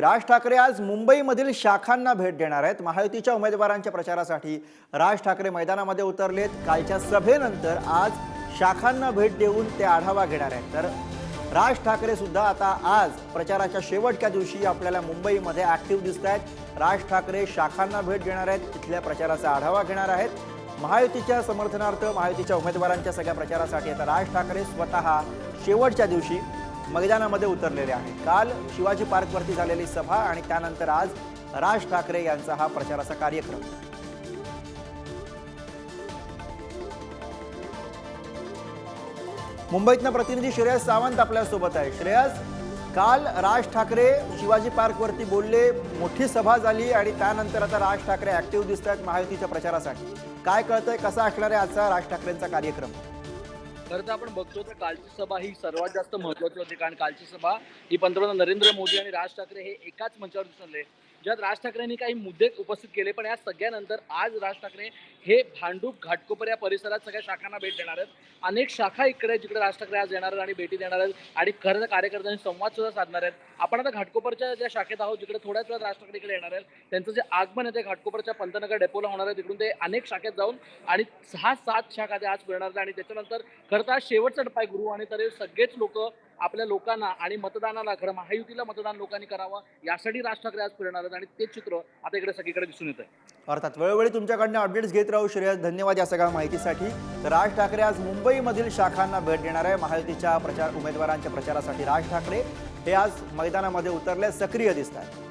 राज ठाकरे आज मुंबईमधील शाखांना भेट देणार आहेत. महायुतीच्या उमेदवारांच्या प्रचारासाठी राज ठाकरे मैदानामध्ये उतरलेत. कालच्या सभेनंतर आज शाखांना भेट देऊन ते आढावा घेणार आहेत. तर राज ठाकरे सुद्धा आता आज प्रचाराच्या शेवटच्या दिवशी आपल्याला मुंबईमध्ये ऍक्टिव्ह दिसत आहेत. राज ठाकरे शाखांना भेट देणार आहेत. तिथल्या प्रचाराचा आढावा घेणार आहेत. महायुतीच्या समर्थनार्थ महायुतीच्या उमेदवारांच्या सगळ्या प्रचारासाठी आता राज ठाकरे स्वतः शेवटच्या दिवशी मैदानामध्ये उतरलेले आहेत. काल शिवाजी पार्कवरती झालेली सभा आणि त्यानंतर आज राज ठाकरे यांचा हा प्रचाराचा कार्यक्रम. मुंबईतनं प्रतिनिधी श्रेयस सावंत आपल्यासोबत आहे. श्रेयस काल राज ठाकरे शिवाजी पार्कवरती बोलले मोठी सभा झाली आणि त्यानंतर आता राज ठाकरे ऍक्टिव्ह दिसत आहेत महायुतीच्या प्रचारासाठी. काय कळतंय कसा असणार आहे आजचा राज ठाकरेंचा कार्यक्रम? खरं तर आपण बघतो तर कालची सभा ही सर्वात जास्त महत्वाची होती कारण कालची सभा ही पंतप्रधान नरेंद्र मोदी आणि राज ठाकरे हे एकाच मंचावर दिसून आले ज्यात राज ठाकरेंनी काही मुद्दे उपस्थित केले पण या सगळ्यानंतर आज राज ठाकरे हे भांडूप घाटकोपर या परिसरात सगळ्या शाखांना भेट देणार आहेत. अनेक शाखा इकडे जिकडे राज ठाकरे आज येणार आहेत आणि भेटी देणार आहेत आणि खरं कार्यकर्त्यांनी कार्यकर्त्यांशी संवाद सुद्धा साधणार आहेत. आपण आता घाटकोपरच्या ज्या शाखेत आहोत जिकडे थोड्याच वेळात राज ठाकरे इकडे येणार आहेत त्यांचं जे आगमन आहे ते घाटकोपरच्या पंतनगर डेपोला होणार आहे. तिकडून ते अनेक शाखेत जाऊन आणि सहा सात शाखा ते आज फिरणार आहेत आणि त्याच्यानंतर खरं तर आज शेवटचा टप्पा आहे गुरु आणि तर सगळेच लोक आपल्या लोकांना आणि मतदानाला खरं महायुतीला मतदान लोकांनी करावं यासाठी राज ठाकरे आज फिरणार आहेत आणि ते चित्र आता इकडे सगळीकडे दिसून येत आहे अर्थात वेळोवेळी तुमच्याकडनं अपडेट्स घेत राहू श्रेयस धन्यवाद या सगळ्या माहितीसाठी. तर राज ठाकरे आज मुंबईमधील शाखांना भेट देणार आहे. महायुतीच्या प्रचार उमेदवारांच्या प्रचारासाठी राज ठाकरे हे आज मैदानामध्ये उतरले सक्रिय दिसत आहेत